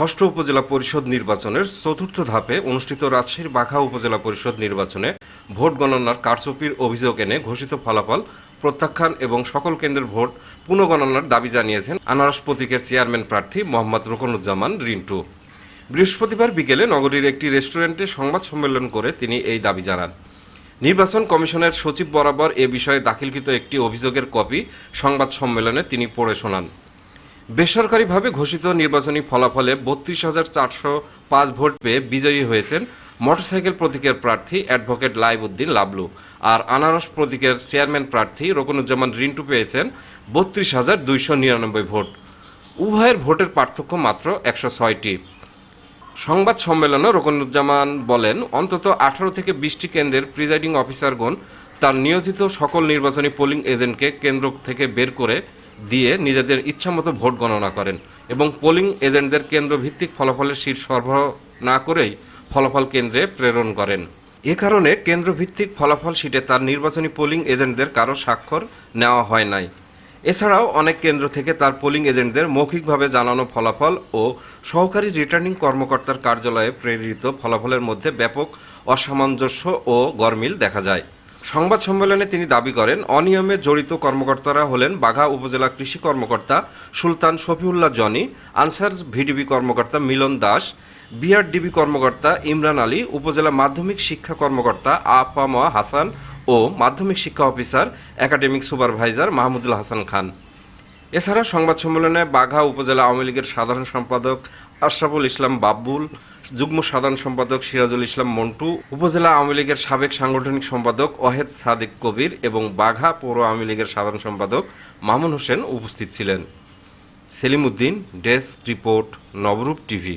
ষষ্ঠ উপজেলা পরিষদ নির্বাচনের চতুর্থ ধাপে অনুষ্ঠিত রাজশাহীর বাঘা উপজেলা পরিষদ নির্বাচনে ভোট গণনার কারচুপির অভিযোগ এনে ঘোষিত ফলাফল প্রত্যাখ্যান এবং সকল কেন্দ্রের ভোট পুনঃগণনার দাবি জানিয়েছেন আনারস প্রতীকের চেয়ারম্যান প্রার্থী মোহাম্মদ রোকনুজ্জামান রিন্টু। বৃহস্পতিবার বিকেলে নগরীর একটি রেস্টুরেন্টে সংবাদ সম্মেলন করে তিনি এই দাবি জানান। নির্বাচন কমিশনের সচিব বরাবর এ বিষয়ে দাখিলকৃত একটি অভিযোগের কপি সংবাদ সম্মেলনে তিনি পড়ে শোনান। বেসরকারিভাবে ঘোষিত নির্বাচনী ফলাফলে বত্রিশ হাজার চারশো পাঁচ ভোট পেয়ে বিজয়ী হয়েছেন মোটরসাইকেল প্রতীকের প্রার্থী অ্যাডভোকেট লাইবউদ্দিন লাবলু। আর আনারস প্রতীকের চেয়ারম্যান প্রার্থী রকনুজ্জামান রিন্টু পেয়েছেন বত্রিশ হাজার দুইশো নিরানব্বই ভোট। উভয়ের ভোটের পার্থক্য মাত্র একশো ছয়টি। সংবাদ সম্মেলনে রকনুজ্জামান বলেন, অন্তত আঠারো থেকে বিশটি কেন্দ্রের প্রিজাইডিং অফিসারগণ তার নিয়োজিত সকল নির্বাচনী পোলিং এজেন্টকে কেন্দ্র থেকে বের করে দিয়ে নিজেদের ইচ্ছামতো ভোট গণনা করেন এবং পোলিং এজেন্টদের কেন্দ্রভিত্তিক ফলাফলের শীট সরবরাহ না করেই ফলাফল কেন্দ্রে প্রেরণ করেন। এ কারণে কেন্দ্রভিত্তিক ফলাফল শীটে তার নির্বাচনী পোলিং এজেন্টদের কারও স্বাক্ষর নেওয়া হয় নাই। এছাড়াও অনেক কেন্দ্র থেকে তার পোলিং এজেন্টদের মৌখিকভাবে জানানো ফলাফল ও সহকারী রিটার্নিং কর্মকর্তার কার্যালয়ে প্রেরিত ফলাফলের মধ্যে ব্যাপক অসামঞ্জস্য ও গরমিল দেখা যায়। সংবাদ সম্মেলনে তিনি দাবি করেন, অনিয়মে জড়িত কর্মকর্তারা হলেন বাঘা উপজেলা কৃষি কর্মকর্তা সুলতান শফিউল্লাহ জনি আনসার ভিডিবি কর্মকর্তা মিলন দাস, বিআরডিবি কর্মকর্তা ইমরান আলী, উপজেলা মাধ্যমিক শিক্ষা কর্মকর্তা আপামা হাসান ও মাধ্যমিক শিক্ষা officer academic supervisor Mahmudul Hasan Khan. এছাড়া সংবাদ সম্মেলনে বাঘা উপজেলা আওয়ামী লীগের সাধারণ সম্পাদক আশরাফুল ইসলাম বাব্বুল যুগ্ম সাধারণ সম্পাদক সিরাজুল ইসলাম মন্টু, উপজেলা আওয়ামী লীগের সাবেক সাংগঠনিক সম্পাদক ওয়াহেদ সাদিক কবির এবং বাঘা পৌর আওয়ামী লীগের সাধারণ সম্পাদক মামুন হোসেন উপস্থিত ছিলেন। Selim Uddin, desk report, Nabarup TV.